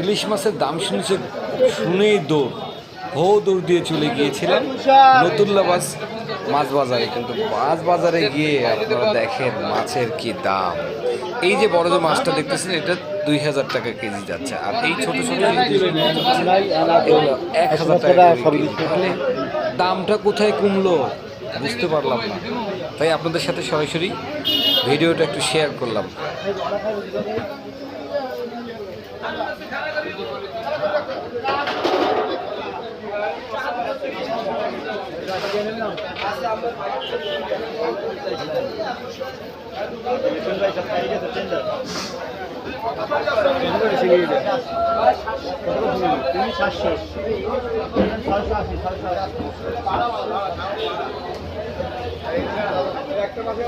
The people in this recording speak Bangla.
ইলিশ মাছের দাম শুনেছে, শুনেই দৌড় হো দৌড় দিয়ে চলে গিয়েছিলেন নতুল্লাবাস মাছ বাজারে। কিন্তু মাছ বাজারে গিয়ে আপনারা দেখেন মাছের কি দাম। এই যে বড় যে মাছটা দেখতেছেন, এটা দুই হাজার টাকা কেজি যাচ্ছে। আর এই ছোট ছোট এক হাজার টাকা তাহলে দামটা কোথায় কমলো? বুঝতে পারলাম না। তাই আপনাদের সাথে সরাসরি ভিডিওটা একটু শেয়ার করলাম। তুমি সাতশো ছশো আশি ছশো একটা মাসে